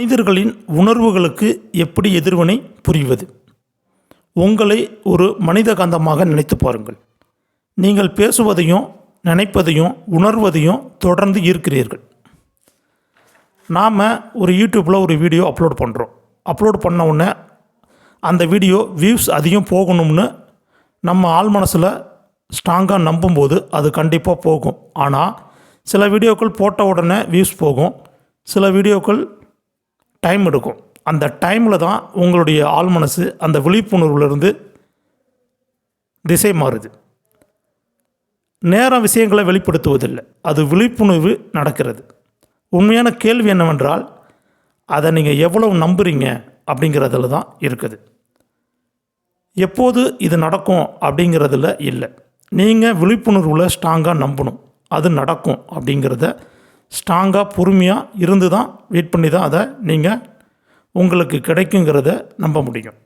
மனிதர்களின் உணர்வுகளுக்கு எப்படி எதிர்வினை புரிவது? உங்களை ஒரு மனித காந்தமாக நினைத்து பாருங்கள். நீங்கள் பேசுவதையும் நினைப்பதையும் உணர்வதையும் தொடர்ந்து ஈர்க்கிறீர்கள். நாம் ஒரு யூடியூப்பில் ஒரு வீடியோ அப்லோட் பண்ணுறோம் அப்லோட் பண்ண உடனே அந்த வீடியோ வியூஸ் அதிகம் போகணும்னு நம்ம ஆள் மனசில் ஸ்ட்ராங்காக நம்பும்போது அது கண்டிப்பாக போகும். ஆனால் சில வீடியோக்கள் போட்ட உடனே வியூஸ் போகும். சில வீடியோக்கள் டைம் எடுக்கும். அந்த டைமில் தான் உங்களுடைய ஆள் மனசு அந்த விழிப்புணர்வுலேருந்து திசை மாறுது. நேரம் விஷயங்களை வெளிப்படுத்துவதில்லை. அது விழிப்புணர்வு நடக்கிறது. உண்மையான கேள்வி என்னவென்றால் அதை நீங்கள் எவ்வளவு நம்புறீங்க அப்படிங்கிறதுல தான் இருக்குது. எப்போது இது நடக்கும் அப்படிங்கிறதுல இல்லை. நீங்கள் விழிப்புணர்வில் ஸ்ட்ராங்காக நம்பணும். அது நடக்கும் அப்படிங்கிறத ஸ்ட்ராங்காக பொறுமையாக இருந்து தான் வெயிட் பண்ணி தான் அதை நீங்கள் உங்களுக்கு கிடைக்குங்கிறத நம்ப முடியும்.